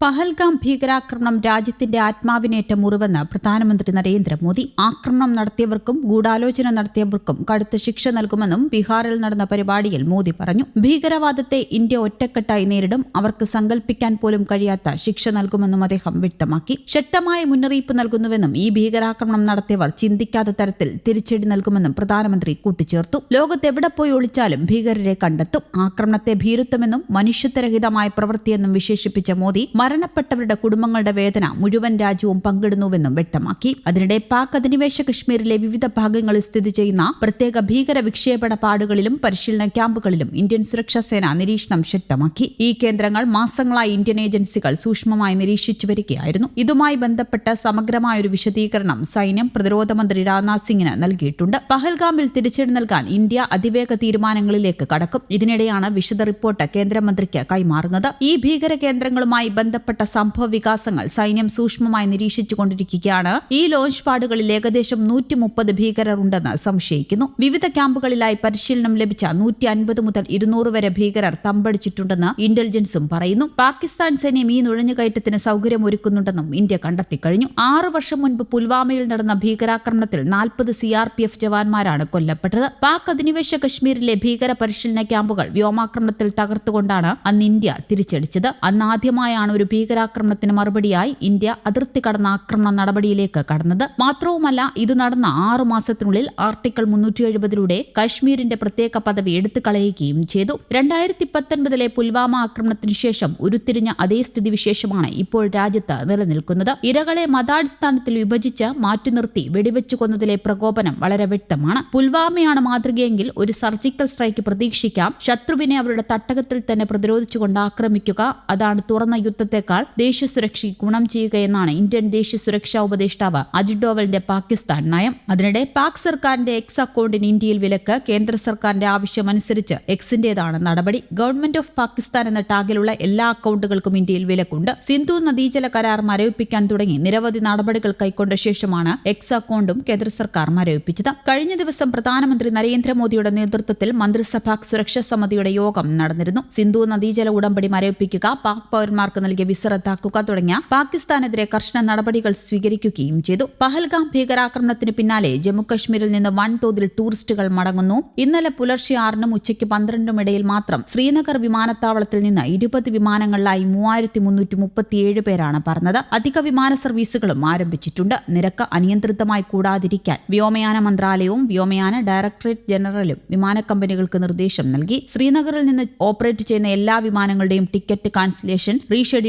പഹൽഗാം ഭീകരാക്രമണം രാജ്യത്തിന്റെ ആത്മാവിനേറ്റ മുറിവെന്ന് പ്രധാനമന്ത്രി നരേന്ദ്രമോദി. ആക്രമണം നടത്തിയവർക്കും ഗൂഢാലോചന നടത്തിയവർക്കും കടുത്ത ശിക്ഷ നൽകുമെന്നും ബീഹാറിൽ നടന്ന പരിപാടിയിൽ മോദി പറഞ്ഞു. ഭീകരവാദത്തെ ഇന്ത്യ ഒറ്റക്കെട്ടായി നേരിടും അവർക്ക് സങ്കല്പിക്കാൻ പോലും കഴിയാത്ത ശിക്ഷ നൽകുമെന്നും അദ്ദേഹം വ്യക്തമാക്കി. ശക്തമായ മുന്നറിയിപ്പ് നൽകുന്നുവെന്നും ഈ ഭീകരാക്രമണം നടത്തിയവർ ചിന്തിക്കാത്ത തരത്തിൽ തിരിച്ചടി നൽകുമെന്നും പ്രധാനമന്ത്രി കൂട്ടിച്ചേർത്തു. ലോകത്തെവിടെ പോയി ഒളിച്ചാലും ഭീകരരെ കണ്ടെത്തും. ആക്രമണത്തെ ഭീരുത്വമെന്നും മനുഷ്യത്വരഹിതമായ പ്രവൃത്തിയെന്നും വിശേഷിപ്പിച്ച മോദി മരണപ്പെട്ടവരുടെ കുടുംബങ്ങളുടെ വേദന മുഴുവൻ രാജ്യവും പങ്കിടുന്നുവെന്നും വ്യക്തമാക്കി. അതിനിടെ പാക് അധിനിവേശ കശ്മീരിലെ വിവിധ ഭാഗങ്ങളിൽ സ്ഥിതി ചെയ്യുന്ന പ്രത്യേക ഭീകര വിക്ഷേപണ പാടുകളിലും പരിശീലന ക്യാമ്പുകളിലും ഇന്ത്യൻ സുരക്ഷാ സേന നിരീക്ഷണം ശക്തമാക്കി. ഈ കേന്ദ്രങ്ങൾ മാസങ്ങളായി ഇന്ത്യൻ ഏജൻസികൾ സൂക്ഷ്മമായി നിരീക്ഷിച്ചു വരികയായിരുന്നു. ഇതുമായി ബന്ധപ്പെട്ട സമഗ്രമായൊരു വിശദീകരണം സൈന്യം പ്രതിരോധ മന്ത്രി രാജ്നാഥ് സിംഗിന് നൽകിയിട്ടുണ്ട്. പഹൽഗാമിൽ തിരിച്ചടി നൽകാൻ ഇന്ത്യ അതിവേഗ തീരുമാനങ്ങളിലേക്ക് കടക്കും. ഇതിനിടെയാണ് വിശദ റിപ്പോർട്ട് കേന്ദ്രമന്ത്രിക്ക് കൈമാറുന്നത്. ഈ ഭീകര കേന്ദ്രങ്ങളുമായി ബന്ധപ്പെട്ട സംഭവ വികാസങ്ങൾ സൈന്യം സൂക്ഷ്മമായി നിരീക്ഷിച്ചുകൊണ്ടിരിക്കുകയാണ്. ഈ ലോഞ്ച് പാഡുകളിൽ ഏകദേശം നൂറ്റി മുപ്പത് ഭീകരർ ഉണ്ടെന്ന് സംശയിക്കുന്നു. വിവിധ ക്യാമ്പുകളിലായി പരിശീലനം ലഭിച്ച നൂറ്റി അൻപത് മുതൽ ഇരുന്നൂറ് വരെ ഭീകരർ തമ്പടിച്ചിട്ടുണ്ടെന്ന് ഇന്റലിജൻസും പറയുന്നു. പാകിസ്ഥാൻ സൈന്യം ഈ നുഴഞ്ഞുകയറ്റത്തിന് സൗകര്യമൊരുക്കുന്നുണ്ടെന്നും ഇന്ത്യ കണ്ടെത്തിക്കഴിഞ്ഞു. ആറ് വർഷം മുൻപ് പുൽവാമയിൽ നടന്ന ഭീകരാക്രമണത്തിൽ നാൽപ്പത് സി ആർ പി എഫ് ജവാന്മാരാണ് കൊല്ലപ്പെട്ടത്. പാക് അധിനിവേശ കശ്മീരിലെ ഭീകര പരിശീലന ക്യാമ്പുകൾ വ്യോമാക്രമണത്തിൽ തകർത്തുകൊണ്ടാണ് അന്ന് ഇന്ത്യ തിരിച്ചടിച്ചത്. അന്നാദ്യമായാണ് ഒരു ഭീകരാക്രമണത്തിന് മറുപടിയായി ഇന്ത്യ അതിർത്തി കടന്ന ആക്രമണ നടപടിയിലേക്ക് കടന്നത്. മാത്രവുമല്ല ഇത് നടന്ന ആറു മാസത്തിനുള്ളിൽ ആർട്ടിക്കിൾ മുന്നൂറ്റി എഴുപതിലൂടെ കശ്മീരിന്റെ പ്രത്യേക പദവി എടുത്തു കളയുകയും ചെയ്തു. രണ്ടായിരത്തി പത്തൊൻപതിലെ പുൽവാമ ആക്രമണത്തിന് ശേഷം ഉരുത്തിരിഞ്ഞ അതേ സ്ഥിതിവിശേഷമാണ് ഇപ്പോൾ രാജ്യത്ത് നിലനിൽക്കുന്നത്. ഇരകളെ മതാടിസ്ഥാനത്തിൽ വിഭജിച്ച് മാറ്റി നിർത്തി വെടിവെച്ചു കൊന്നതിലെ പ്രകോപനം വളരെ വ്യക്തമാണ്. പുൽവാമയാണ് മാതൃകയെങ്കിൽ ഒരു സർജിക്കൽ സ്ട്രൈക്ക് പ്രതീക്ഷിക്കാം. ശത്രുവിനെ അവരുടെ തട്ടകത്തിൽ തന്നെ പ്രതിരോധിച്ചുകൊണ്ട് ആക്രമിക്കുക അതാണ് തുറന്ന യുദ്ധത്തെക്കാൾ ദേശീയ സുരക്ഷയ്ക്ക് ഗുണം ചെയ്യുകയെന്നാണ് ഇന്ത്യൻ ദേശീയ സുരക്ഷാ ഉപദേഷ്ടാവ് അജിത് ഡോവലിന്റെ പാകിസ്ഥാൻ നയം. അതിനിടെ പാക് സർക്കാരിന്റെ എക്സ് അക്കൗണ്ടിന് ഇന്ത്യയിൽ വിലക്ക് കേന്ദ്ര സർക്കാരിന്റെ ആവശ്യമനുസരിച്ച് എക്സിന്റേതാണ് നടപടി. ഗവൺമെന്റ് ഓഫ് പാകിസ്ഥാൻ എന്ന ടാഗിലുള്ള എല്ലാ അക്കൗണ്ടുകൾക്കും ഇന്ത്യയിൽ വിലക്കുണ്ട്. സിന്ധു നദീജല കരാർ മരവിപ്പിക്കാൻ തുടങ്ങി. നിരവധി നടപടികൾ കൈക്കൊണ്ട ശേഷമാണ് എക്സ് അക്കൗണ്ടും കേന്ദ്ര സർക്കാർ മരവിപ്പിച്ചത്. കഴിഞ്ഞ ദിവസം പ്രധാനമന്ത്രി നരേന്ദ്രമോദിയുടെ നേതൃത്വത്തിൽ മന്ത്രിസഭാ സുരക്ഷാ സമിതിയുടെ യോഗം നടന്നിരുന്നു. സിന്ധു നദീജല ഉടമ്പടി മരവിപ്പിക്കുക പാക് പൌരന്മാർക്ക് നൽകിയ വിസ റദ്ദാക്കുക തുടങ്ങിയ പാകിസ്ഥാനെതിരെ കർശന നടപടികൾ സ്വീകരിക്കുകയും ചെയ്തു. പഹൽഗാം ഭീകരാക്രമണത്തിന് പിന്നാലെ ജമ്മുകശ്മീരിൽ നിന്ന് വൻതോതിൽ ടൂറിസ്റ്റുകൾ മടങ്ങുന്നു. ഇന്നലെ പുലർച്ചെ ആറിനും ഉച്ചയ്ക്ക് പന്ത്രണ്ടിനും ഇടയിൽ മാത്രം ശ്രീനഗർ വിമാനത്താവളത്തിൽ നിന്ന് ഇരുപത് വിമാനങ്ങളിലായി മൂവായിരത്തി മുന്നൂറ്റി മുപ്പത്തിയേഴ് പേരാണ് പറഞ്ഞത് അധിക വിമാന സർവീസുകളും ആരംഭിച്ചിട്ടുണ്ട്. നിരക്ക് അനിയന്ത്രിതമായി കൂടാതിരിക്കാൻ വ്യോമയാന മന്ത്രാലയവും വ്യോമയാന ഡയറക്ടറേറ്റ് ജനറലും വിമാന കമ്പനികൾക്ക് നിർദ്ദേശം നൽകി. ശ്രീനഗറിൽ നിന്ന് ഓപ്പറേറ്റ് ചെയ്യുന്ന എല്ലാ വിമാനങ്ങളുടെയും ടിക്കറ്റ് കാൻസലേഷൻ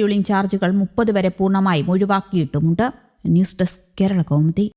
റീഷെഡ്യൂളിംഗ് ചാർജുകൾ മുപ്പത് വരെ പൂർണമായും ഒഴിവാക്കിയിട്ടുമുണ്ട്. News desk Kerala Kaumudi.